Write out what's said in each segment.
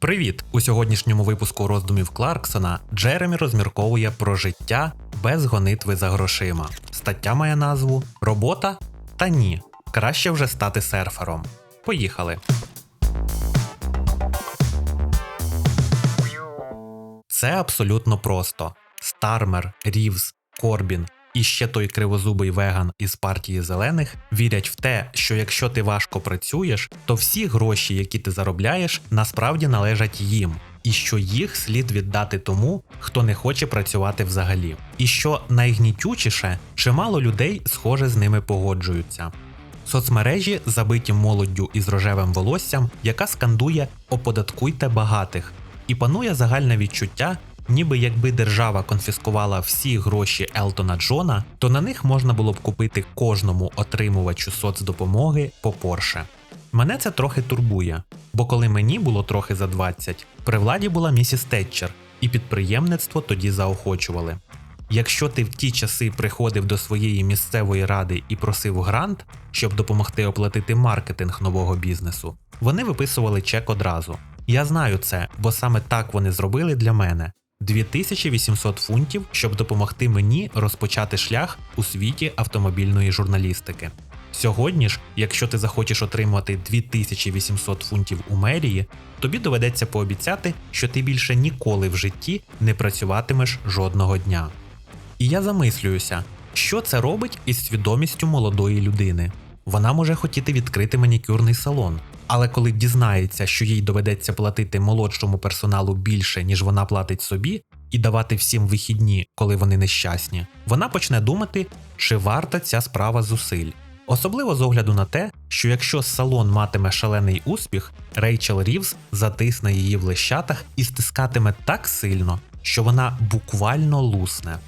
Привіт! У сьогоднішньому випуску роздумів Кларксона Джеремі розмірковує про життя без гонитви за грошима. Стаття має назву Робота? Та ні. Краще вже стати серфером. Поїхали. Це абсолютно просто. Стармер, Рівз, Корбін і ще той кривозубий веган із партії зелених вірять в те, що якщо ти важко працюєш, то всі гроші, які ти заробляєш, насправді належать їм, і що їх слід віддати тому, хто не хоче працювати взагалі. І що найгнітючіше, чимало людей схоже з ними погоджуються. Соцмережі забиті молоддю із рожевим волоссям, яка скандує Оподаткуйте багатих, і панує загальне відчуття, ніби якби держава конфіскувала всі гроші Елтона Джона, то на них можна було б купити кожному отримувачу соцдопомоги по Порше. Мене це трохи турбує, бо коли мені було трохи за 20, при владі була місіс Тетчер, і підприємництво тоді заохочували. Якщо ти в ті часи приходив до своєї місцевої ради і просив грант, щоб допомогти оплатити маркетинг нового бізнесу, вони виписували чек одразу. Я знаю це, бо саме так вони зробили для мене. 2800 фунтів, щоб допомогти мені розпочати шлях у світі автомобільної журналістики. Сьогодні ж, якщо ти захочеш отримати 2800 фунтів у мерії, тобі доведеться пообіцяти, що ти більше ніколи в житті не працюватимеш жодного дня. І я замислююся, що це робить із свідомістю молодої людини. Вона може хотіти відкрити манікюрний салон, але коли дізнається, що їй доведеться платити молодшому персоналу більше, ніж вона платить собі, і давати всім вихідні, коли вони нещасні, вона почне думати, чи варта ця справа зусиль. Особливо з огляду на те, що якщо салон матиме шалений успіх, Рейчел Рівз затисне її в лещатах і стискатиме так сильно, що вона буквально лусне.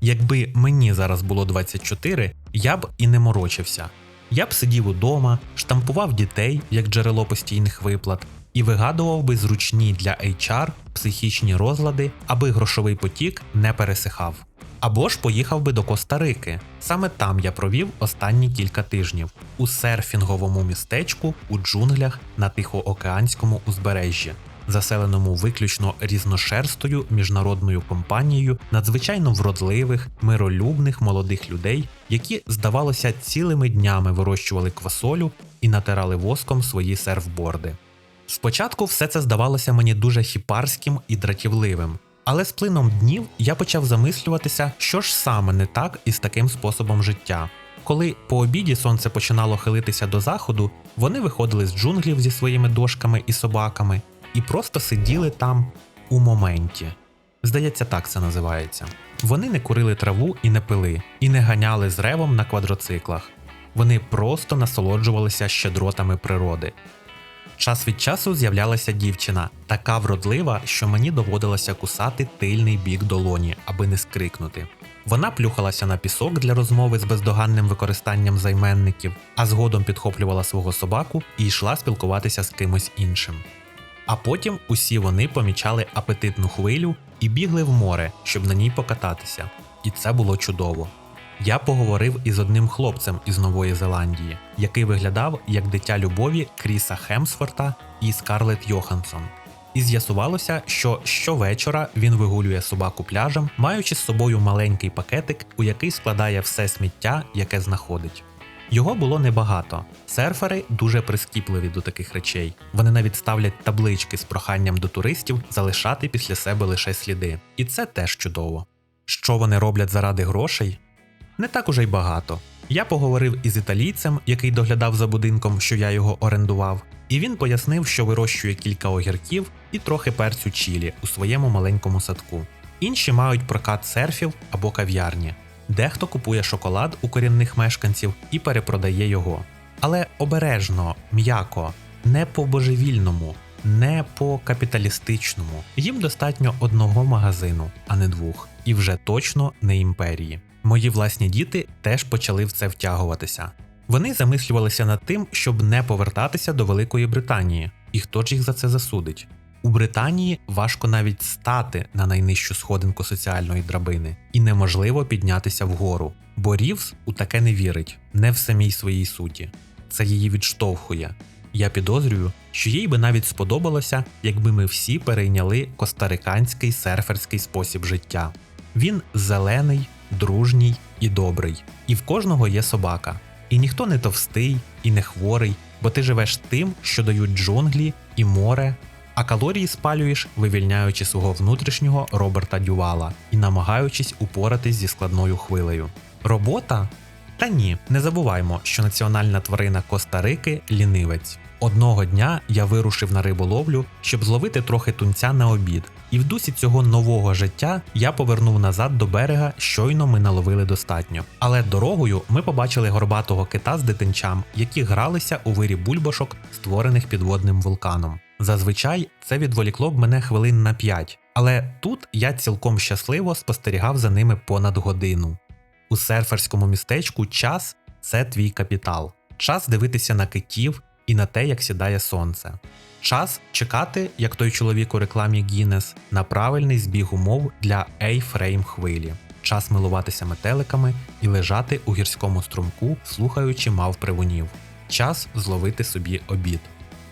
Якби мені зараз було 24, я б і не морочився. Я б сидів удома, штампував дітей як джерело постійних виплат, і вигадував би зручні для HR психічні розлади, аби грошовий потік не пересихав. Або ж поїхав би до Коста-Рики. Саме там я провів останні кілька тижнів у серфінговому містечку у джунглях на Тихоокеанському узбережжі, заселеному виключно різношерстою міжнародною компанією надзвичайно вродливих, миролюбних молодих людей, які, здавалося, цілими днями вирощували квасолю і натирали воском свої серфборди. Спочатку все це здавалося мені дуже хіпарським і дратівливим, але з плином днів я почав замислюватися, що ж саме не так із таким способом життя. Коли по обіді сонце починало хилитися до заходу, вони виходили з джунглів зі своїми дошками і собаками і просто сиділи там у моменті. Здається, так це називається. Вони не курили траву і не пили, і не ганяли з ревом на квадроциклах. Вони просто насолоджувалися щедротами природи. Час від часу з'являлася дівчина, така вродлива, що мені доводилося кусати тильний бік долоні, аби не скрикнути. Вона плюхалася на пісок для розмови з бездоганним використанням займенників, а згодом підхоплювала свого собаку і йшла спілкуватися з кимось іншим. А потім усі вони помічали апетитну хвилю і бігли в море, щоб на ній покататися. І це було чудово. Я поговорив із одним хлопцем із Нової Зеландії, який виглядав як дитя любові Кріса Хемсворта і Скарлетт Йоханссон. І з'ясувалося, що щовечора він вигулює собаку пляжем, маючи з собою маленький пакетик, у який складає все сміття, яке знаходить. Його було небагато. Серфери дуже прискіпливі до таких речей. Вони навіть ставлять таблички з проханням до туристів залишати після себе лише сліди. І це теж чудово. Що вони роблять заради грошей? Не так уже й багато. Я поговорив із італійцем, який доглядав за будинком, що я його орендував, і він пояснив, що вирощує кілька огірків і трохи перцю чілі у своєму маленькому садку. Інші мають прокат серфів або кав'ярні. Дехто купує шоколад у корінних мешканців і перепродає його. Але обережно, м'яко, не по божевільному, не по капіталістичному. Їм достатньо одного магазину, а не двох, і вже точно не імперії. Мої власні діти теж почали в це втягуватися. Вони замислювалися над тим, щоб не повертатися до Великої Британії, і хто ж їх за це засудить. У Британії важко навіть стати на найнижчу сходинку соціальної драбини, і неможливо піднятися вгору, бо Рівс у таке не вірить, не в самій своїй суті. Це її відштовхує. Я підозрюю, що їй би навіть сподобалося, якби ми всі перейняли костариканський серферський спосіб життя. Він зелений, дружній і добрий. І в кожного є собака. І ніхто не товстий і не хворий, бо ти живеш тим, що дають джунглі і море, а калорії спалюєш, вивільняючи свого внутрішнього Роберта Дювала і намагаючись упоратись зі складною хвилею. Робота? Та ні, не забуваймо, що національна тварина Коста-Рики лінивець. Одного дня я вирушив на риболовлю, щоб зловити трохи тунця на обід, і в дусі цього нового життя я повернув назад до берега, щойно ми наловили достатньо. Але дорогою ми побачили горбатого кита з дитинчам, які гралися у вирі бульбашок, створених підводним вулканом. Зазвичай це відволікло б мене хвилин на 5, але тут я цілком щасливо спостерігав за ними понад годину. У серферському містечку час це твій капітал. Час дивитися на китів і на те, як сідає сонце. Час чекати, як той чоловік у рекламі Guinness, на правильний збіг умов для A-фрейм хвилі. Час милуватися метеликами і лежати у гірському струмку, слухаючи мав привунів. Час зловити собі обід.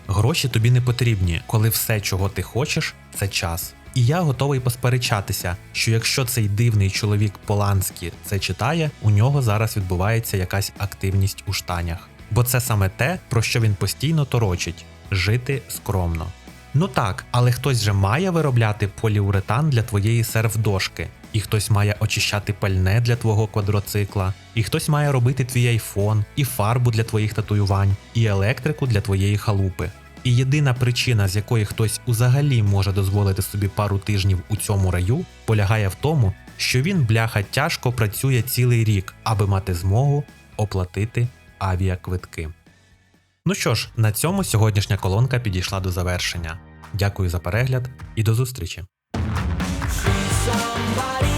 Гроші тобі не потрібні, коли все, чого ти хочеш, це час. І я готовий посперечатися, що якщо цей дивний чоловік Поланський це читає, у нього зараз відбувається якась активність у штанях. Бо це саме те, про що він постійно торочить жити скромно. Ну так, але хтось же має виробляти поліуретан для твоєї серф-дошки, і хтось має очищати пальне для твого квадроцикла, і хтось має робити твій айфон, і фарбу для твоїх татуювань, і електрику для твоєї халупи. І єдина причина, з якої хтось взагалі може дозволити собі пару тижнів у цьому раю, полягає в тому, що він бляха тяжко працює цілий рік, аби мати змогу оплатити авіаквитки. Ну що ж, на цьому сьогоднішня колонка підійшла до завершення. Дякую за перегляд і до зустрічі! somebody